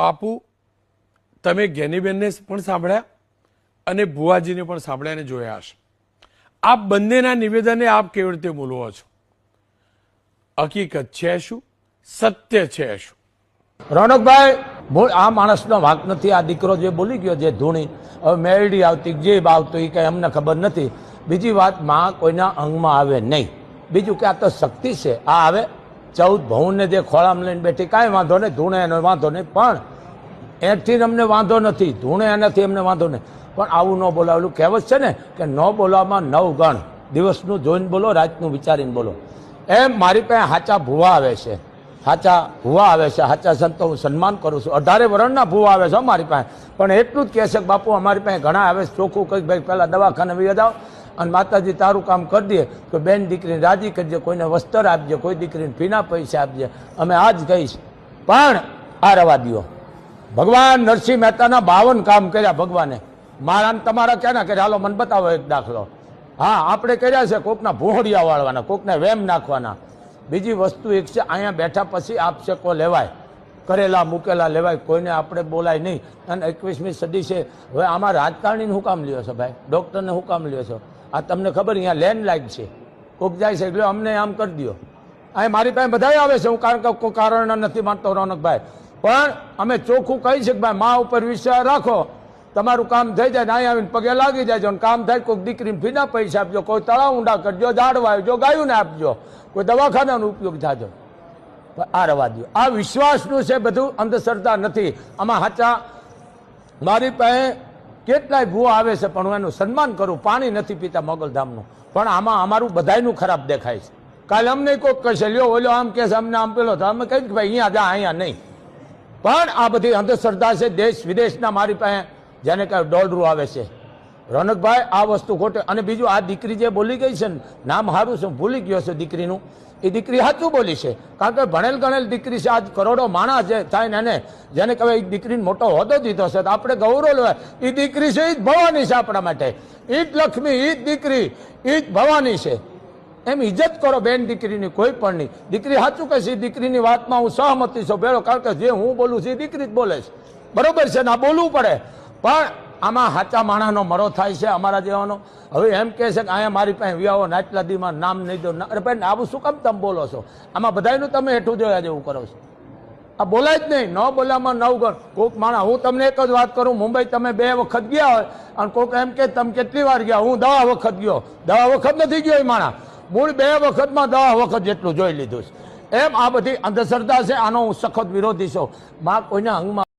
બાપુ, તમે ગેનીબેનને પણ સાંભળ્યા અને ભુવાજીને પણ સાંભળ્યા અને જોયા હશે. આપ બંનેના નિવેદને આપ કેવી રીતે બોલવો છો? હકીકત છે શું? સત્ય છે શું? રોનકભાઈ આ માણસનો વાંક નથી. આ દીકરો જે બોલી ગયો, જે ધૂણી, હવે મેરડી આવતી જે આવતો એ કંઈ અમને ખબર નથી. બીજી વાત, માં કોઈના અંગમાં આવે નહીં. બીજું કે આ તો શક્તિ છે. આ આવે ચૌદ ભવનને જે ખોળામાં લઈને બેઠી, કાંઈ વાંધો નહીં, ધૂણે એનો વાંધો નહીં, પણ એથી અમને વાંધો નથી. ધૂણે એનાથી અમને વાંધો નહીં. પણ આવું ન બોલાવેલું. કહેવત છે ને કે ન બોલાવવામાં નવ ગણ. દિવસનું જોઈને બોલો, રાતનું વિચારીને બોલો. એમ મારી પાસે હાચા ભૂવા આવે છે. હાચા ભૂવા આવે છે. હાચા સંતો હું સન્માન કરું છું. અઢારે વરણના ભૂવા આવે છે મારી પાસે. પણ એટલું જ કહે છે કે બાપુ, અમારી પાસે ઘણા આવે છે. ચોખ્ખું કંઈક ભાઈ, પહેલાં દવાખાને વહી જાઓ. અને માતાજી તારું કામ કરી દે તો બેન દીકરીને રાજી કરજે, કોઈને વસ્ત્ર આપજે, કોઈ દીકરીને ફીના પૈસા આપજે. અમે આ જ કહીશ. પણ આ રવા દો ભગવાન નરસિંહ મહેતાના બાવન કામ કર્યા ભગવાને. મારા ને તમારા ક્યાં કર્યા? હાલો, મને બતાવો એક દાખલો. હા, આપણે કર્યા છે કોકના ભોહડિયા વાળવાના, કોકને વેમ નાખવાના. બીજી વસ્તુ એક છે, અહીંયા બેઠા પછી આપશેકો લેવાય. કરેલા, મૂકેલા લેવાય, કોઈને આપણે બોલાય નહીં. અને એકવીસમી સદી છે. હવે આમાં રાજકારણીને હું કામ લ્યો છો ભાઈ? ડૉક્ટરને હું કામ લ્યો છો? આ તમને ખબર અહીંયા લેન્ડ લાઈન છે. કોક જાય છે એટલે અમને આમ કરી દો અહીં મારી પાસે બધા આવે છે, હું કારણ કે કોઈ કારણ નથી માનતો, રોનકભાઈ. પણ અમે ચોખ્ખું કહી છે કે ભાઈ, મા ઉપર વિશ્વાસ રાખો. તમારું કામ થઈ જાય ને અહીં આવીને પગે લાગી જાય કામ થાય કોઈક દીકરીને ફીના પૈસા આપજો, કોઈ તળાવ ઊંડા કરજો, ઝાડવા ગાયું ગાયોને આપજો, કોઈ દવાખાનાનો ઉપયોગ થાજો. આ રવા દો આ વિશ્વાસનું છે બધું, અંધશ્રદ્ધા નથી. આમાં હાચા મારી પાસે કેટલાય ભૂવા આવે છે, પણ હું એનું સન્માન કરું, પાણી નથી પીતા મોગલધામનું. પણ આમાં અમારું બધાયનું ખરાબ દેખાય છે. કાલે અમને કોઈક કહેશે, લ્યો, ઓલો આમ કહેશે, અમને આમ પેલો તો. અમે કહીએ કે, ભાઈ, અહીંયા જા, અહીંયા નહીં. પણ આ બધી અંધશ્રદ્ધા છે, દેશ વિદેશના મારી પાસે, જેને કહે દોડરું આવે છે. રોનકભાઈ, આ વસ્તુ ખોટે. અને બીજું, આ દીકરી જે બોલી ગઈ છે ને, નામ સારું છે, ભૂલી ગયો છે દીકરીનું. એ દીકરી સાચું બોલી છે. કારણ કે ભણેલ ગણેલ દીકરી છે, આજ કરોડો માણસ છે થાય ને એને, જેને કહેવાય એ દીકરીને મોટો હોદો દીધો છે, તો આપણે ગૌરવ લેવાય. એ દીકરી છે, એ જ ભવાની છે આપણા માટે. એ જ લક્ષ્મી, એ જ દીકરી, એ જ ભવાની છે. એમ ઇજ્જત કરો બેન દીકરીની, કોઈ પણ નહીં. દીકરી સાચું કહે છે દીકરીની વાતમાં હું સહમતી છું ભેળો. કારણ કે જે હું બોલું છું, એ દીકરી જ બોલે છે. બરોબર છે ને, આ બોલવું પડે. પણ આમાં સાચા માણસનો મરો થાય છે અમારા જેવાનો. હવે એમ કહે છે કે અહીંયા મારી પાસે વ્યાહો નાટલા દીમાં નામ નહીં દો. અરે ભાઈ, આવું શું કામ તમે બોલો છો? આમાં બધાયનું તમે હેઠું જોયા જેવું કરો છો. આ બોલાય જ નહીં. ન બોલ્યામાં નવ ગણ કોક માણસ, હું તમને એક જ વાત કરું, મુંબઈ તમે બે વખત ગયા હોય, અને કોક એમ કે તમે કેટલી વાર ગયા? હું દવા વખત ગયો. દવા વખત નથી ગયો એ માણસ. મૂળ બે વખતમાં દવા વખત જેટલું જોઈ લીધું છે. એમ આ બધી અંધશ્રદ્ધા છે, આનો હું સખત વિરોધી છું. માં કોઈના અંગમાં